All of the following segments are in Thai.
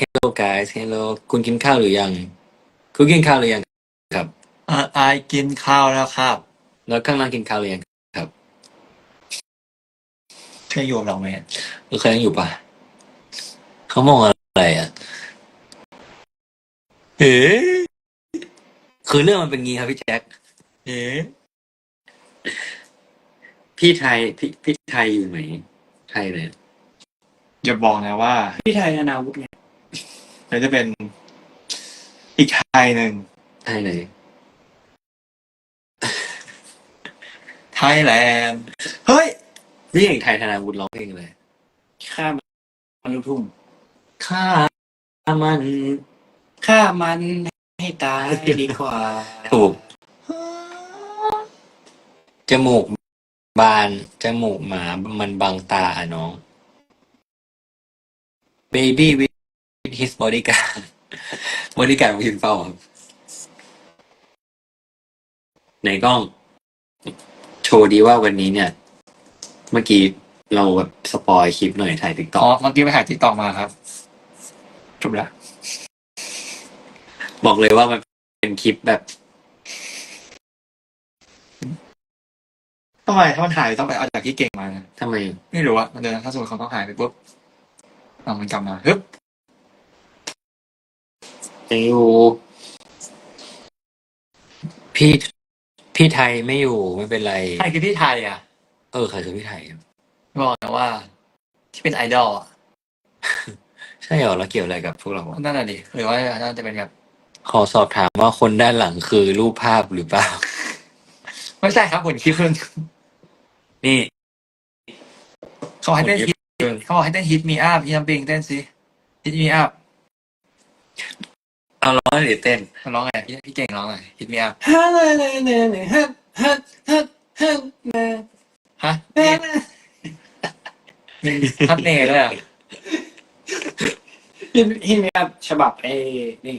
Hello guys Hello คุณกินข้าวหรือยัง คุณกินข้าวหรือยังครับเออไอายกินข้าวแล้วครับ แล้วข้างล่างกินข้าวหรือยังครับเธออยู่กับเราไหมเออเคยยังอยู่ปะเขามองอะไรอะเอ๋คือเรื่องมันเป็นงี้ครับพี่แจ็คเอ๋พี่ไทยพี่พี่ไทยอยู่ไหนไทยเลยอย่าบอกนะว่า พี่ไทยนานาวุฒิไง เดี๋ยวจะเป็นอีกไทยหนึ่งไทยไหนไทยแลนด์เฮ้ยพี่เอกไทยธนาวุฒิร้องเพลงอะไรฆ่ามันลูกทุ่งข้ามันฆ่ามันให้ตายดีกว่า ถูกจมูกบานจมูกหมามันบังตาอะน้อง Baby with his bodyguard bodyguard ของพิมเฝ้าครับไหนกล้อง โชว์ดีว่าวันนี้เนี่ย เมื่อกี้เราแบบสปอยคลิปหน่อยถ่ายติ๊กต็อ๋ออกเมื่อกี้ไปถ่ายติ๊กตอกมาครับจบแล้วบอกเลยว่ามันเป็นคลิปแบบ ทำไมถ้ามันถ่ายต้องไปเอาจากที่เก่งมานะทำไม ไม่รู้อะมันเดินถ้าสมมติเขาต้องหายไปปุ๊บเอามันกลับมาฮึบ ยังอยู่ พี่พี่ไทยไม่อยู่ไม่เป็นไร ใครคือพี่ไทยอะ เออใครคือพี่ไทย บอกนะว่า ที่เป็นไอดอลอะใช่เหรอแล้วเกี่ยวอะไรกับพวกเราอะนั่นแหละดิหรือว่าน่าจะเป็นแบบ ขอสอบถามว่าคนด้านหลังคือรูปภาพหรือเปล่า ไม่ใช่ครับผลคลิปเพิ่งนี่ เขาให้เต้นฮิตเขาบอกให้เต้นฮิตมีอัพพี่น้ำปิงเต้นสิฮิตมีอัพ เอาร้องหรือเต้นมาร้องไงพี่พี่เก่งร้องไงฮิตมีอัพฮัลโหลฮัทฮัทฮัทฮัทมาฮะมีทัดเน่ด้วยอะฮินฮินมีอัพฉบับไอ้นี่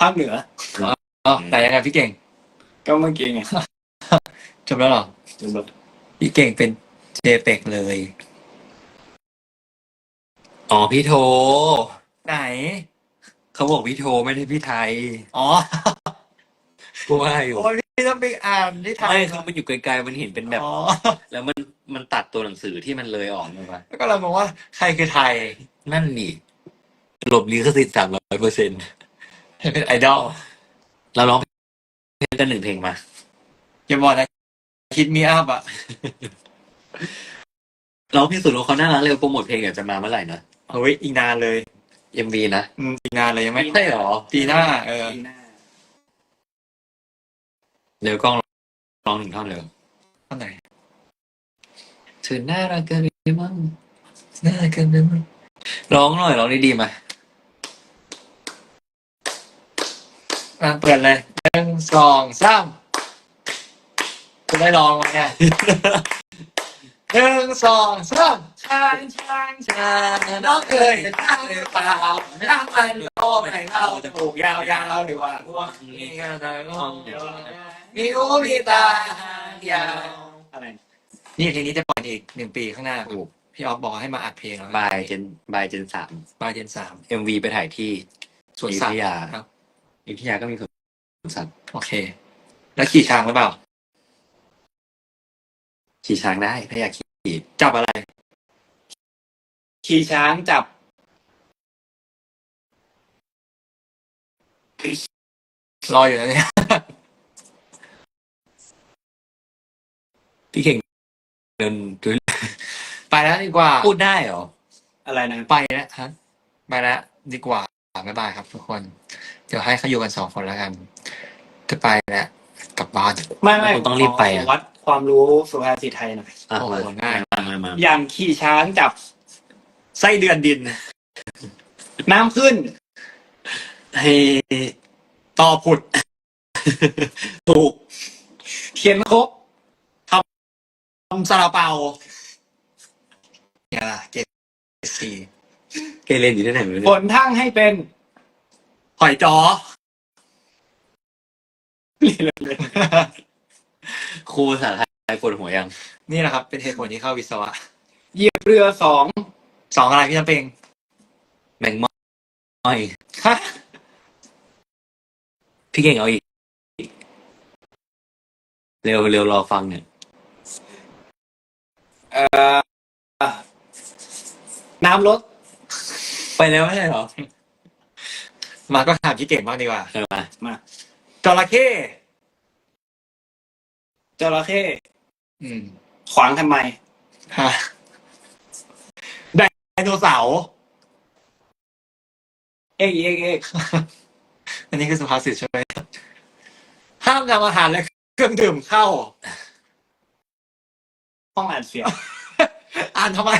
ภาคเหนืออ๋อแต่ยังไงพี่เก่งก็เมื่อกี้ไงจบแล้วเหรอพี่เก่งเป็นเจเปกเลย อ๋อพี่โท ไหน เขาบอกพี่โทไม่ได้พี่ไทยอ๋อกูว่าอยู่โอ้ยพี่ต้องไปอ่านที่ไทยไม่คือมันอยู่ไกลๆมันเห็นเป็นแบบ อ๋อแล้วมันมันตัดตัวหนังสือที่มันเลยออกมาปะแล้วก็เราบอกว่าใครคือไทยนั่นนี่หลบลิขสิทธิ์สามร้อยเปอร์เซ็นต์เป็นไอดอลเราร้องเพลงกันหนึ่งเพลงมาอย่าบอกนะฮิตมีอัพอะร้องเพลงสุดโลกเขาน่ารักเลยโปรโมทเพลงอยากจะมาเมื่อไหร่นะเฮ้ยอีกนานเลย MV นะอืมอีกนานเลยยังไม่ใช่เหรอ ปีหน้า เออ ปีหน้าเดี๋ยวกล้องร้องหนึ่งท่อนเลยเท่าไหร่เธอน่ารักเกินไปมั้งน่าเกินไปมั้งร้องหน่อยร้องดีๆมาอะเปิดเลยหนึ่งสองสามคุณได้ลองไหมเนี่ย หนึ่งสองสาม ช้างช้างช้างน้องเคยเห็นช้างหรือเปล่าช้างมันโตไปเราจมูกยาวๆหรือว่าพวกนี้ก็จะงงมีหูมีตายาวอะไรนี่เพลงนี้จะปล่อยอีกหนึ่งปีข้างหน้าถูกพี่ออฟบอกให้มาอัดเพลงแล้วบายเจนบายเจนสามบายเจนสาม MV ไปถ่ายที่สวนสัตอยุธว์ยาครับอยุธยาก็มีสวนสัตว์โอเค แล้วขี่ช้างหรือเปล่า ขี่ช้างได้ถ้าอยากขี่จับอะไร ขี่ช้างจับรออยู่นะเนี่ย พี่เก่งเดินเดินไปแล้วดีกว่า พูดได้เหรอ อะไรนะ ไปแล้วฮะไปแล้วดีกว่าบ๊ายบายครับทุกคน เดี๋ยวให้เขาอยู่กันสองคนแล้วกัน จะไปแล้วกลับบ้าน ไม่ไม่คุณต้องรีบไปอะ ขวัดความรู้สุภาษิตไทยหน่อย อะโอ้โหมาง่าย มามามา อย่างขี่ช้างจับ ไส้เดือนดิน น้ำขึ้นให้ต่อผุด ถูกเขียนครบทำซาลาเปาเนี่ยล่ะเกตสี่เกเรนอยู่ที่ไหนไม่รู้ผเนี่ยลทั้งให้เป็นหอยจอครูภาษาไทยปวดหัวยัง นี่แหละครับ เป็นเหตุผลที่เข้าวิศวะ เหยียบเรือสอง สองอะไรพี่จำเป็นแมงมออยฮะพี่เก่งเอาอีก เร็วเร็วรอฟังเนี่ยน้ำลดไปแล้วไม่ใช่เหรอ มาก็ถามพี่เก่งบ้างดีกว่าใช่ไหมมาจระเข้จระเข้อืมขวางทำไมฮะได โนเสาร์เอกเอกเอกอันนี้คือสุภาษิตใช่ไหมห้ามนำอาหารและเครื่องดื่มเข้า ห้องอ่านเสียง อ่านทำไม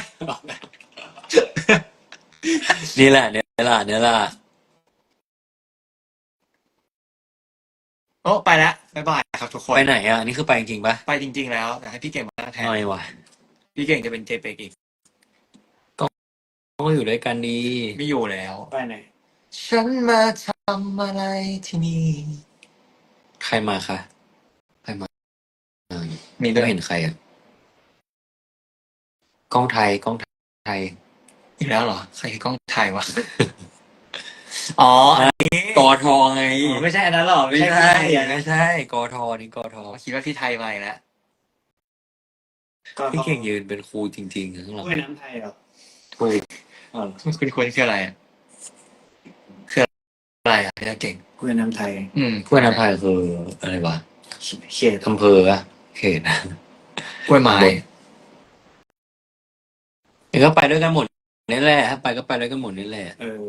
นี่แหละเนี่ยแหละเนี่ยแหละโอ้ไปแล้วบ๊ายบายครับ ทุกคนไปไหนอะอันนี่คือไปจริงๆปะไปจริง ๆ แล้วแต่ให้พี่เก่งมานั่งแทนทำไมวะพี่เก่งจะเป็นเจเปกอีก ต้องอยู่ด้วยกันดี ไม่อยู่แล้ว ไปไหนฉันมาทำอะไรที่นี่ ใครมาคะ ใครมาเออมีด้ไม่วยเห็นใครอะกล้องไทยกล้องไทย อีกแล้วเหรอ ใครคือกล้องถ่ายวะ อ๋ออันนี้กอทอไงอ๋อไม่ใช่อันนั้นหรอ ไม่ไม่ใช่ใช่พี่ไทยไม่ใช่กอทอนี่กอทอคิดว่าพี่ไทยมาอีกแล้วก็พี่เก่งยืนเป็นครูจริงๆข้างหลังกล้วยน้ำไทยเหรอถูก อ๋อคุณคุณคืออะไรอะคืออะไรอะพี่เก่งกล้วยน้ำไทยอืมกล้วยน้ำพายคืออะไรวะเขตอำเภออะเขตอะกล้วยไม้เดี๋ยวก็ไปด้วยกันหมดนี่แหละถ้าไปก็ไปด้วยกันหมดนี่แหละ เออ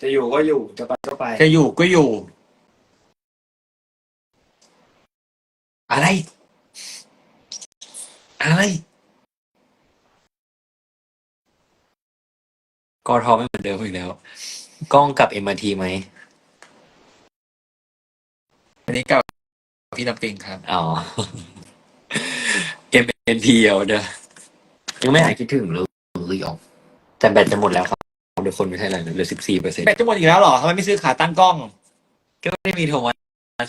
จะอยู่ก็อยู่จะไปก็ไปจะอยู่ก็อยู่ อะไร อะไร กอทอไม่เหมือนเดิมอีกแล้ว กล้องกับเอ็มอาทีไหมอันนี้กับพี่ลำปิงครับ อ๋อเอ็มเอ็นทีเอาเด้อยังไม่หายคิดถึงเลยเลยออกแต่แบตจะหมดแล้วครับเดี๋ยวคนไม่ใช่อะไรเหลือสิบสี่เปอร์เซ็นต์แบตจะหมดอีกแล้วเหรอทำไมไม่ซื้อขาตั้งกล้อง ก็ไม่ได้มีโทรมา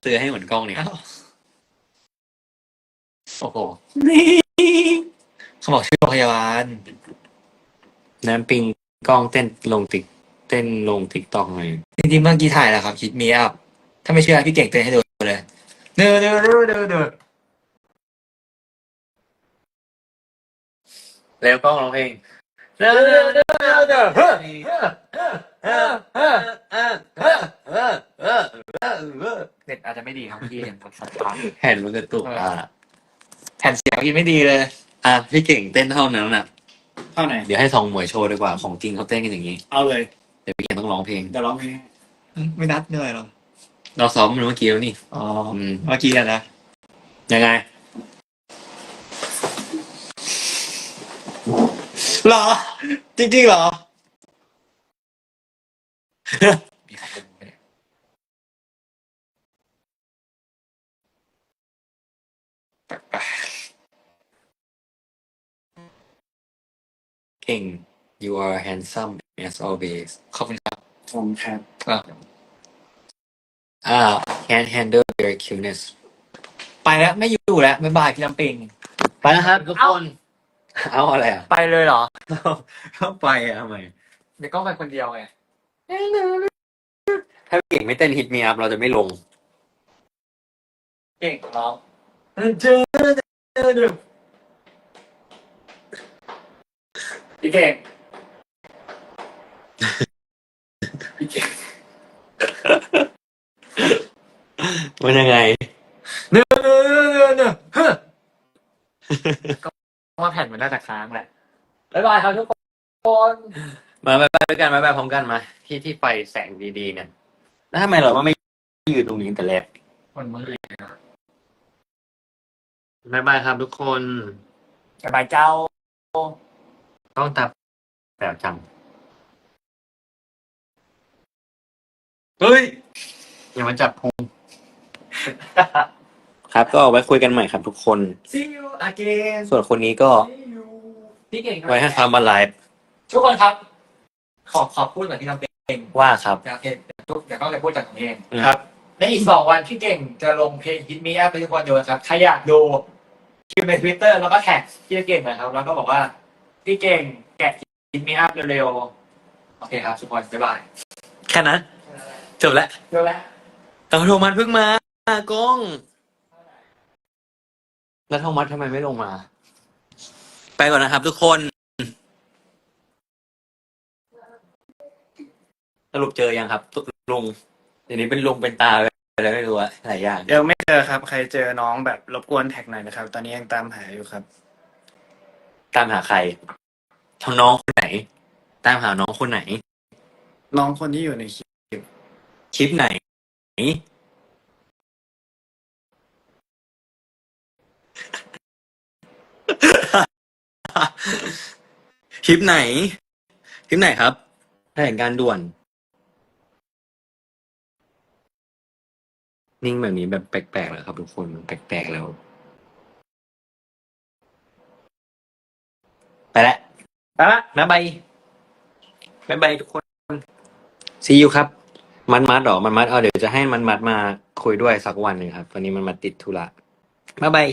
ซื้อให้เหมือนกล้องเนี่ยอ้าวโอ้โหนี่เขาบอกชื่อโรงพยาบาลน้ำปิง กล้องเต้นลงติ๊กเต้นลงติ๊กต็อกหน่อยจริงๆเมื่อกี้ถ่ายแล้วครับคิดมีอัพถ้าไม่เชื่อพี่เก่งเตือนให้ดูเลยเด้อเด้อเด้อเด้อเด้อแล้วกล้องร้องเพลงเด้อเด้อเด้อเด้อเฮ้อเฮ้อเฮ้อเฮ้อเฮ้อเฮ้อเฮ้อเน็ตอาจจะไม่ดีครับเมื่อกี้เห็นสัญญาณแผ่นมันกระตุกอะแผ่นเสียงเมื่อกี้ไม่ดีเลย อะพี่เก่งเต้นเท่านั้นน่ะ เท่าไหน เดี๋ยวให้ทองหมวยโชว์ดีกว่าของจริงเขาเต้นกันอย่างนี้ เอาเลย เดี๋ยวพี่เก่งต้องร้องเพลง เดี๋ยวร้องเพลงให้ไม่นัดเหนื่อยหรอเราซ้อมมันเมื่อกี้แล้วนี่ อ๋ออืมเมื่อกี้อะนะยังไงเหรอ จริงๆเหรอ ก่ง you are handsome as always ขอบคุณครับผมแคปอะอ่า can't handle your cuteness ไปแล้วไม่อยู่แล้วบ๊ายบายพี่ลำปิง ไปนะครับทุกคน เอาอะไรอะ ไปเลยเหรอ เข้าไปอะทำไมเดี๋ยวก็ไปคนเดียวไง ถ้าเก่งไม่เต้น hit me up เราจะไม่ลง เก่งร้องเจอเจอเจอ พี่เก่งพี่เก่งมันยังไงเนื้อเนื้อเนื้อเนื้อเฮ้อก็ว่าแผ่นมันน่าจะค้างแหละบ๊ายบายครับทุกคนมาไปไปด้วยกันมาไปพร้อมกันมา ที่ที่ไฟแสงดีๆเนี่ยแล้วทำไมเราไม่ยืนตรงนี้ตั้งแต่แรกมันมืดเลยนะบายบายครับทุกคนบ๊ายบายเจ้า ต้องตับแบบจัง เฮ้ย อย่ามาจับพุง ครับ ก็เอาไว้คุยกันใหม่ครับทุกคน see you again ส่วนคนนี้ก็ see you พี่เก่งครับไว้ให้เขามาไลฟ์ทุกคนครับ ขอขอพูดกับที่ทำเพลงว่าครับ อยากเห็นทุกอยากก็เลยพูดจากผมเองครับ ในอีกสองวันพี่เก่งจะลงเพลงฮิตมีแอปไปทุกคนดูนะครับใครอยากดูคิวในทวิตเตอร์แล้วก็แท็กพี่เก่งหนะครับ แล้วก็บอกว่า พี่เก่งแกะฮิตมีแอปเร็วๆ โอเคครับทุกคนบ๊ายบายแค่นั้นจบแล้วเดี๋ยวแล้วแต่โทมัสเพิ่งมากล้อง แล้วโทมัสทำไมไม่ลงมา ไปก่อนนะครับทุกคน สรุปเจอยังครับลุงเดี๋ยวนี้เป็นลุงเป็นตาไปแล้วไม่รู้อะหลายอย่าง ยังไม่เจอครับ ใครเจอน้องแบบรบกวนแท็กหน่อยนะครับ ตอนนี้ยังตามหาอยู่ครับ ตามหาใครทางน้องคนไหน ตามหาน้องคนไหน น้องคนที่อยู่ในคลิปคลิปไหน คลิปไหน คลิปไหนครับแถลงการด่วน นิ่งแบบนี้แบบแปลกๆแล้วครับทุกคนมันแปลกๆแล้ว ไปแล้วไปละบ๊ายบายบ๊ายบายทุกคนซีอยู่ครับ มันมัดเหรอ มันมัด เอาเดี๋ยวจะให้มันมัดมาคุยด้วยสักวันหนึ่งครับ วันนี้มันมาติดธุระบ๊ายบาย